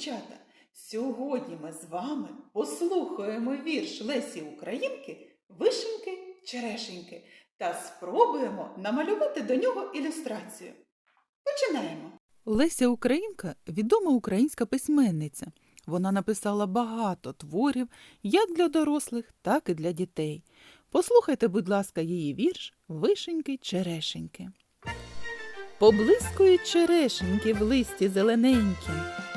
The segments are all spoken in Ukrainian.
дівчата! Сьогодні ми з вами послухаємо вірш Лесі Українки Вишеньки Черешеньки та спробуємо намалювати до нього ілюстрацію. Починаємо. Леся Українка відома українська письменниця. Вона написала багато творів як для дорослих, так і для дітей. Послухайте, будь ласка, її вірш Вишеньки черешеньки. Поблискують черешеньки в листі зелененькім,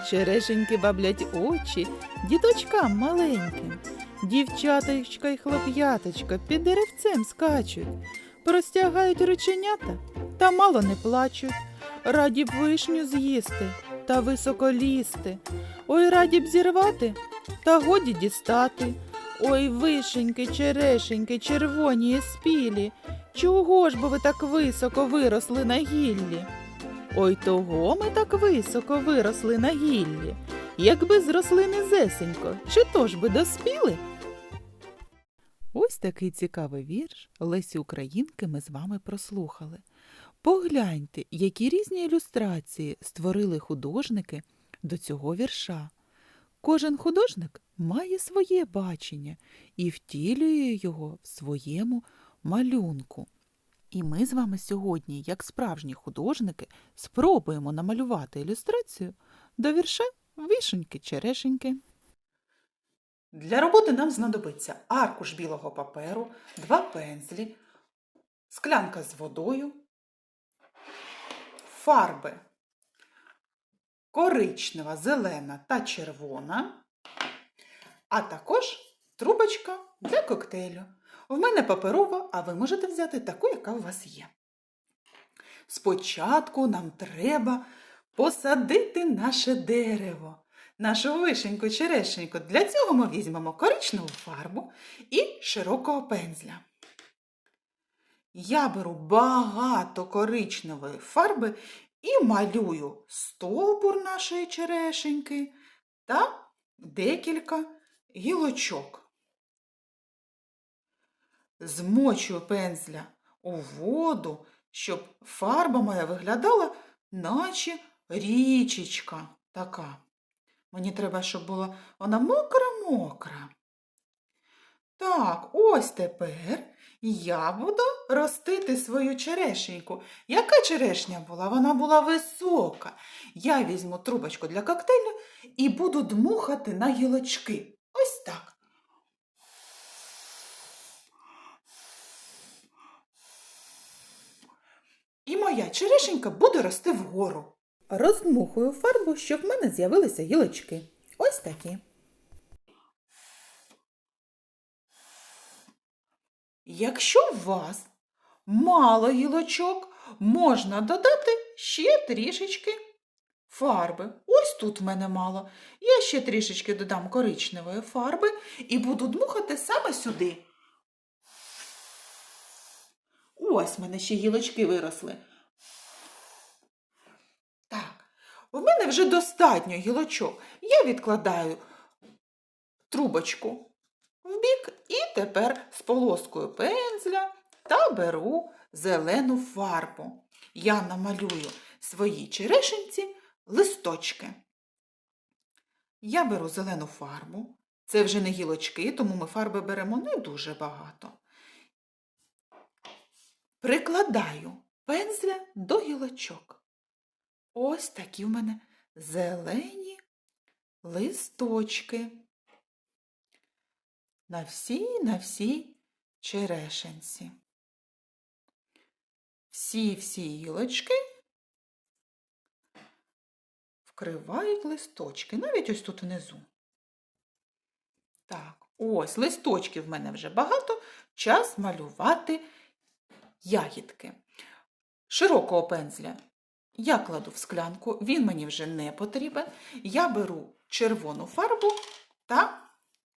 черешеньки баблять очі діточкам маленьким. Дівчаточка й хлоп'яточка під деревцем скачуть, простягають рученята та мало не плачуть. Раді б вишню з'їсти та високо лізти. Ой, раді б зірвати, та годі дістати. Ой, вишеньки, черешеньки, червоні і спілі. Чого ж бо ви так високо виросли на гіллі? Ой, того ми так високо виросли на гіллі. Якби зросли низесенько, чи то ж би доспіли? Ось такий цікавий вірш Лесі Українки ми з вами прослухали. Погляньте, які різні ілюстрації створили художники до цього вірша. Кожен художник має своє бачення і втілює його в своєму малюнку. І ми з вами сьогодні, як справжні художники, спробуємо намалювати ілюстрацію до вірша Вишеньки черешеньки. Для роботи нам знадобиться аркуш білого паперу, два пензлі, склянка з водою, фарби коричнева, зелена та червона, а також трубочка для коктейлю. В мене паперова, а ви можете взяти таку, яка у вас є. Спочатку нам треба посадити наше дерево, нашу вишеньку черешеньку. Для цього ми візьмемо коричневу фарбу і широкого пензля. Я беру багато коричневої фарби і малюю стовбур нашої черешеньки та декілька гілочок. Змочую пензля у воду, щоб фарба моя виглядала, наче річечка така. Мені треба, щоб була вона мокра-мокра. Так, ось тепер я буду ростити свою черешеньку. Яка черешня була? Вона була висока. Я візьму трубочку для коктейлю і буду дмухати на гілочки. Ось так. І моя черешенька буде рости вгору. Роздмухую фарбу, щоб в мене з'явилися гілочки. Ось такі. Якщо у вас мало гілочок, можна додати ще трішечки фарби. Ось тут в мене мало. Я ще трішечки додам коричневої фарби і буду дмухати саме сюди. Ось в мене ще гілочки виросли. Так, в мене вже достатньо гілочок. Я відкладаю трубочку в бік і тепер з полоскою пензля та беру зелену фарбу. Я намалюю своїй черешенці листочки. Я беру зелену фарбу. Це вже не гілочки, тому ми фарби беремо не дуже багато. Прикладаю пензля до гілочок. Ось такі в мене зелені листочки на всій на всій черешенці. Всі-всі гілочки вкривають листочки, навіть ось тут внизу. Так, ось листочків в мене вже багато, час малювати ягідки. Широкого пензля я кладу в склянку, він мені вже не потрібен. Я беру червону фарбу та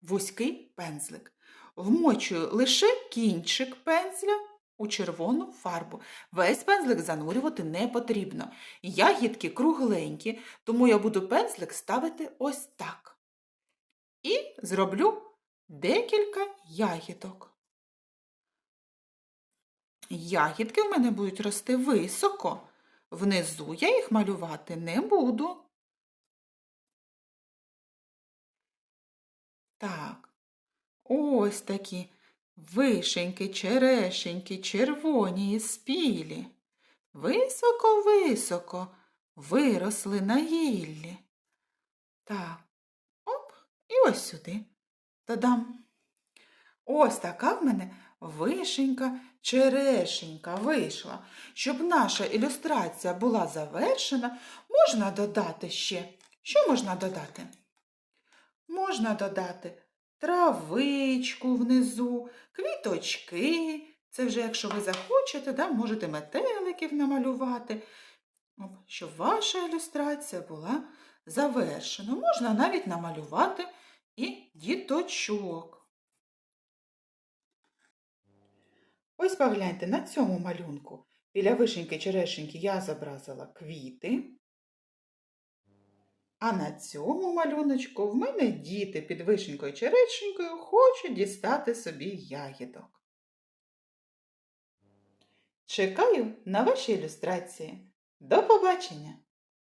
вузький пензлик. Вмочую лише кінчик пензля у червону фарбу. Весь пензлик занурювати не потрібно. Ягідки кругленькі, тому я буду пензлик ставити ось так. І зроблю декілька ягідок. Ягідки в мене будуть рости високо. Внизу я їх малювати не буду. Так. Ось такі вишеньки, черешеньки, червоні і спілі. Високо-високо виросли на гіллі. Так, оп, і ось сюди. Та-дам. Ось така в мене вишенька, черешенька вийшла. Щоб наша ілюстрація була завершена, можна додати ще. Що можна додати? Можна додати травичку внизу, квіточки. Це вже, якщо ви захочете, да, можете метеликів намалювати, щоб ваша ілюстрація була завершена. Можна навіть намалювати і діточок. Ось погляньте, на цьому малюнку біля вишеньки черешеньки я зобразила квіти. А на цьому малюночку в мене діти під вишенькою черешенькою хочуть дістати собі ягідок. Чекаю на ваші ілюстрації. До побачення!